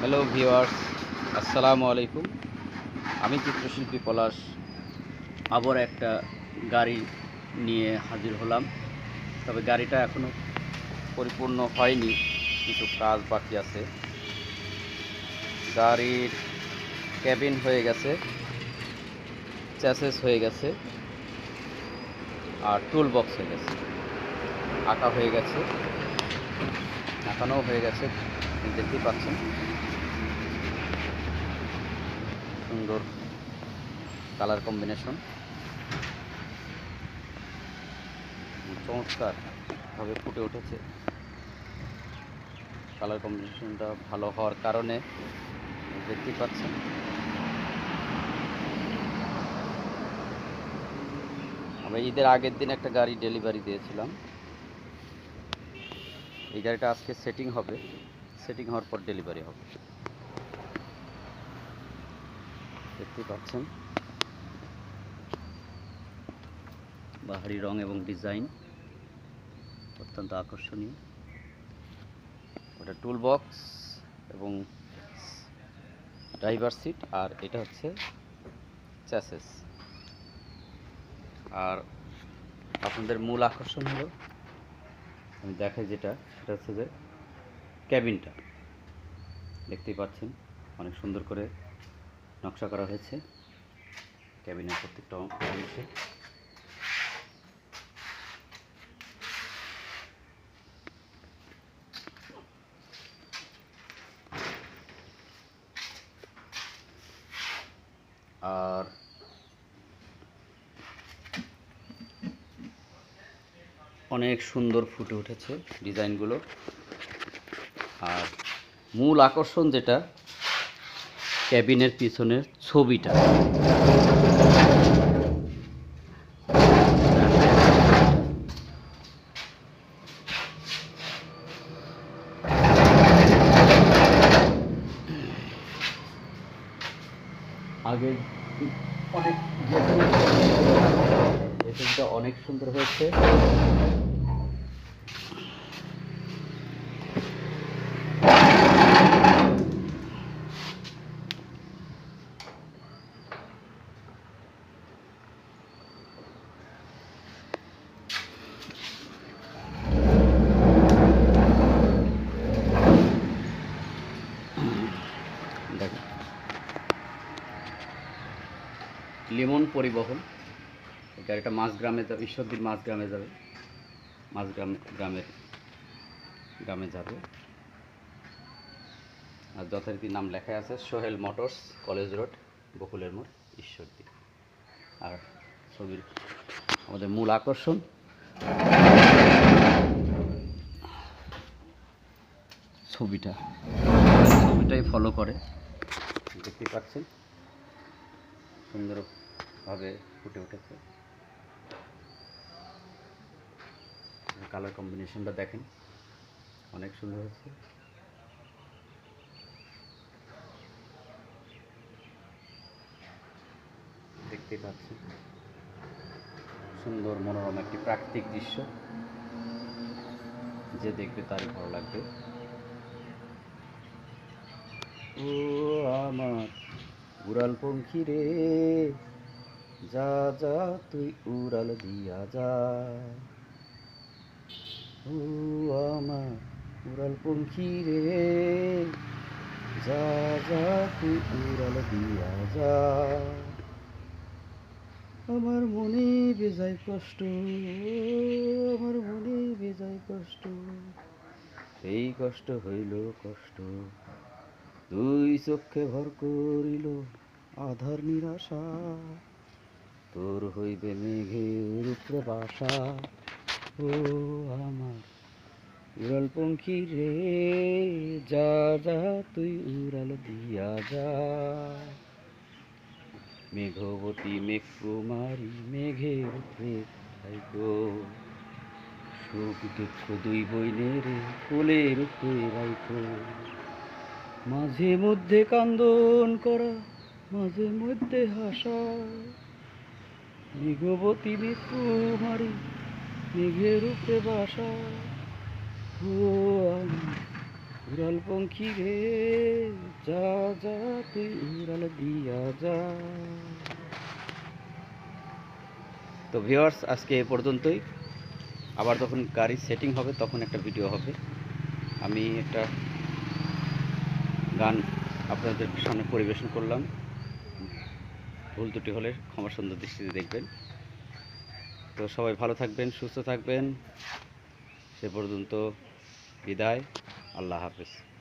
Hello viewers আসসালামু আলাইকুম আমি চিত্রশিল্পী পলাশ। আবার একটা গাড়ি নিয়ে হাজির হলাম। তবে গাড়িটা এখনও পরিপূর্ণ হয়নি। কিছু কাজ বাকি আছে। গাড়ির ক্যাবিন হয়ে গেছে। চ্যাসেস হয়ে গেছে। আর টুল বক্স হয়ে গেছে। আঁকা হয়ে গেছে। আঁকানোও হয়ে গেছে। দেখতেই পাচ্ছেন। সুন্দর কালার কম্বিনেশন। চমৎকার ভাবে ফুটে উঠেছে। কালার কম্বিনেশনটা ভালো হওয়ার কারণে দেখতেই পাচ্ছেন। আমরা ঈদের আগের দিন একটা গাড়ি ডেলিভারি দিয়েছিলাম। এই গাড়িটা আজকে সেটিং হবে। সেটিং হওয়ার পর ডেলিভারি হবে। দেখতে পাচ্ছেন? বাহারি রং এবং ডিজাইন অত্যন্ত আকর্ষণীয়। ওটা টুল বক্স এবং ড্রাইভার সিট আর এটা হচ্ছে চ্যাসেস আর আপনাদের মূল আকর্ষণ হলো, আমি দেখাই যেটা, সেটা হচ্ছে যে ক্যাবিনটা। দেখতেই পাচ্ছেন, অনেক সুন্দর করে নকশা করা হয়েছে। ক্যাবিনের প্রত্যেকটা অংশে আর অনেক সুন্দর ফুটে উঠেছে ডিজাইনগুলো। আর মূল আকর্ষণ যেটা ক্যাবিনের পিছনের ছবিটা। আগে অনেক অনেক সুন্দর হয়েছে দেখেন লিমন পরিবহন। এই গাড়িটা মাছ গ্রামে যাবে ঈশ্বরদীর মাছ গ্রামে যাবে। মাছ গ্রাম গ্রামের, গ্রামে যাবে। আর যথারীতি নাম লেখা আছে, সোহেল মোটরস কলেজ রোড, বকুলের মোড়, ঈশ্বরদী। আর ছবির আমাদের মূল আকর্ষণ। ছবিটা। ছবিটাই ফলো করে। দেখতে পাচ্ছেন। সুন্দরভাবে ফুটে উঠেছে। কালার কম্বিনেশনটা দেখেন, অনেক সুন্দর হচ্ছে। দেখতেই পাচ্ছেন, সুন্দর মনোরম একটি প্রাকৃতিক দৃশ্য। যে দেখবে তারই ভালো লাগবে। ও আমার উড়াল পঙ্খী রে। যা যা, তুই উড়াল দিয়া যা। ও আমার উড়াল পঙ্খী রে, যা যা, তুই উড়াল দিয়া যা। আমার মনে বেজায় কষ্ট, আমার মনে বেজায় কষ্ট। সেই কষ্ট হইল কষ্ট, দুই চক্ষে ভর করিল আধার নিরাশা। তোর হইবে মেঘের উপরে বাসা। ও আমার উড়াল পঙ্খী রে, যা যা, তুই উড়াল দিয়া যা। মেঘবতী মেঘ কুমারী মেঘের উপরে থাইকো সুখ দুঃখ দুই বইনের কোলের উপরে রাইখো মাঝে মধ্যে কান্দন করা, মাঝে মধ্যে হাসা। মেঘবতী মেঘ কুমারী মেঘের উপরে বাসা। ও উড়াল পঙ্খী রে, যা যা, তুই উড়াল দিয়া যা। তো ভিউয়ার্স আজকে এ পর্যন্তই। আবার যখন গাড়ি সেটিং হবে, তখন একটা ভিডিও হবে। আমি একটা গান আপনাদের সামনে পরিবেশন করলাম। ভুল দুটি হলে ক্ষমা সুন্দর দৃষ্টিতে দেখবেন। তো সবাই ভালো থাকবেন, সুস্থ থাকবেন। সে পর্যন্ত বিদায়। আল্লাহ হাফেজ।